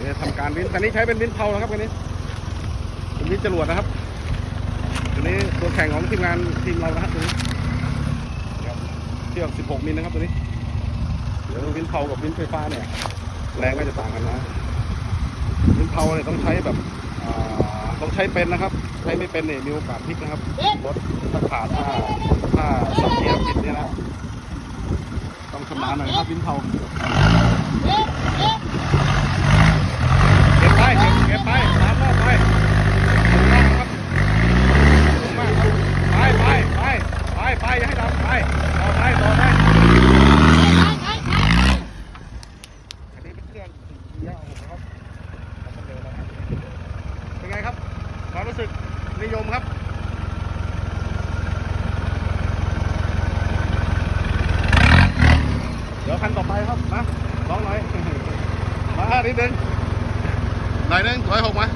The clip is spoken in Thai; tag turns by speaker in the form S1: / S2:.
S1: เดี๋ยวทำการวินคันนี้ใช้เป็นวินเผานะครับคันนี้เป็นวินจรวดนะครับตัวนี้ตัวแข่งของทีมงานทีมเรานะครับตัวนี้ครับเชือก 16 มิลนะครับตัวนี้เดี๋ยววินเผากับวินไฟฟ้าเนี่ยแรงก็จะต่างกันนะวินเผาเนี่ยต้องใช้แบบต้องใช้เป็นนะครับ ใช้ไม่เป็นเนี่ยมีโอกาสพลิกนะครับรถถ้าขาดถ้าถ้าสับเกียร์ผิดเนี่ยนะต้องชำนาญหน่อยนะครับวินเผา เก็บไปเก็บเก็บไปตามรอบไปตามรอบครับลงมาครับไปไปไปไปไปอย่าให้ ดำไปต่อไปต่อไปอันนี้เป็นเครื่องสี่เกียร์ของผมนะครับแล้วก็เร็วแล้วครับเป็นไงครับความรู้สึกนิยมครับเดี๋ยวคันต่อไปครับนะลองหน่อยมานิดนึงหน่อยนึงถอยหกมา